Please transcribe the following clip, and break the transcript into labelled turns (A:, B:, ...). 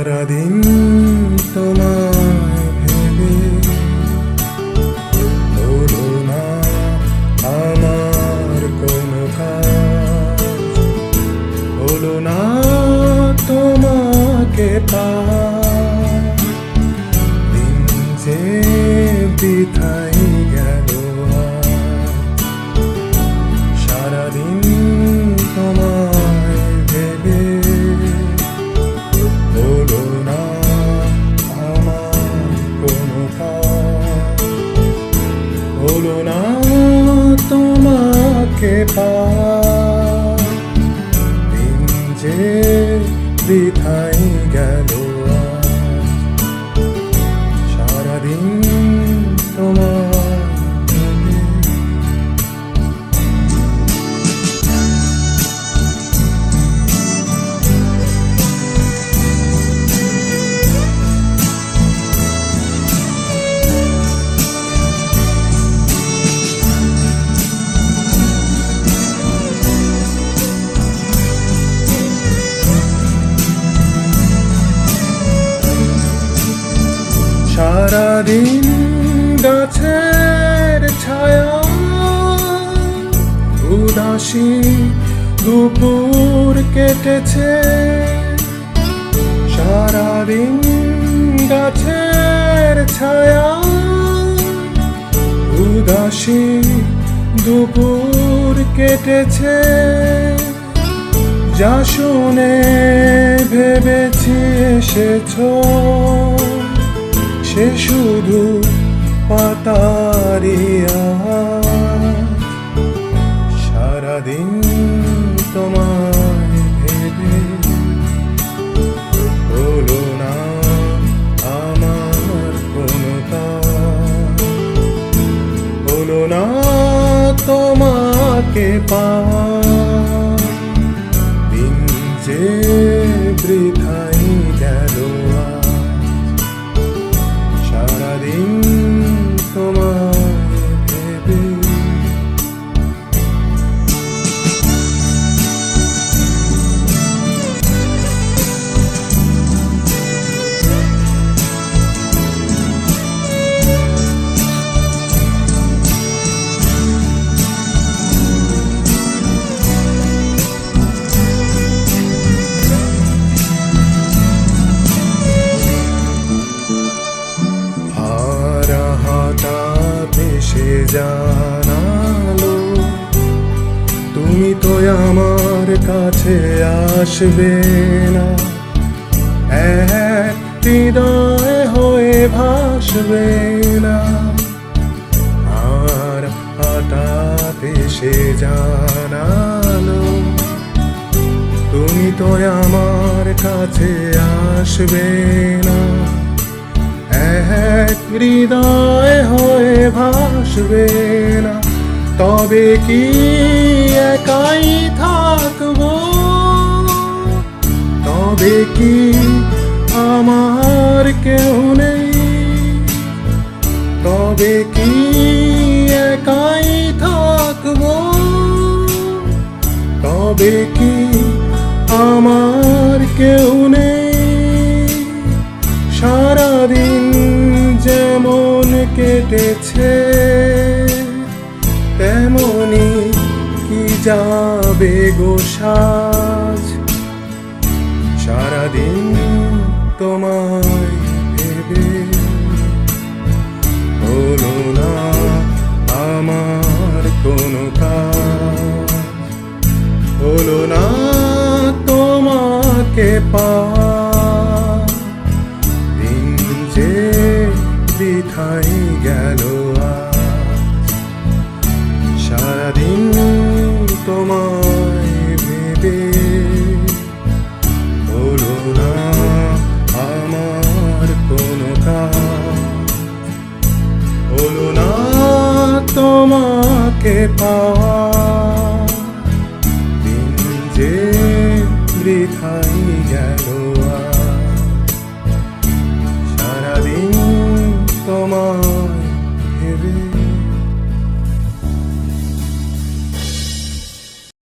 A: সারাদিন তোমায় ভেবে হলো না আমার কোনো কাজ। হলো না তোমাকে পা হলো না তোমাকে পা। যে সারাদিন গাছের ছায়া, উদাসী দুপুর কেটেছে। সারাদিন গাছের ছায়া, উদাসী দুপুর কেটেছে। যা শুনে ভেবেছি এসেছ। সে শুধু পাতারিয়া সারাদিন তোমায় ভেবে হলো না আমার কোনো হলো না তোমাকে পা জানালো, তুমি তো আমার কাছে আসবে না। হৃদয় হয়ে ভাসবে না। আর হঠাৎ এসে জানালো, তুমি তো আমার কাছে আসবে এক হৃদয় হয়ে ভাসবে না। তবে কি একাই থাকব? তবে কি আমার কেউ নেই? তবে কি একাই থাকব? তবে কি আমার কেউ নেই? গো সাজ। সারাদিন তোমায় ভেবে না আমার কোনো কাজ। হলো না তোমাকে পা। দিন যে বৃথাই পাওয়া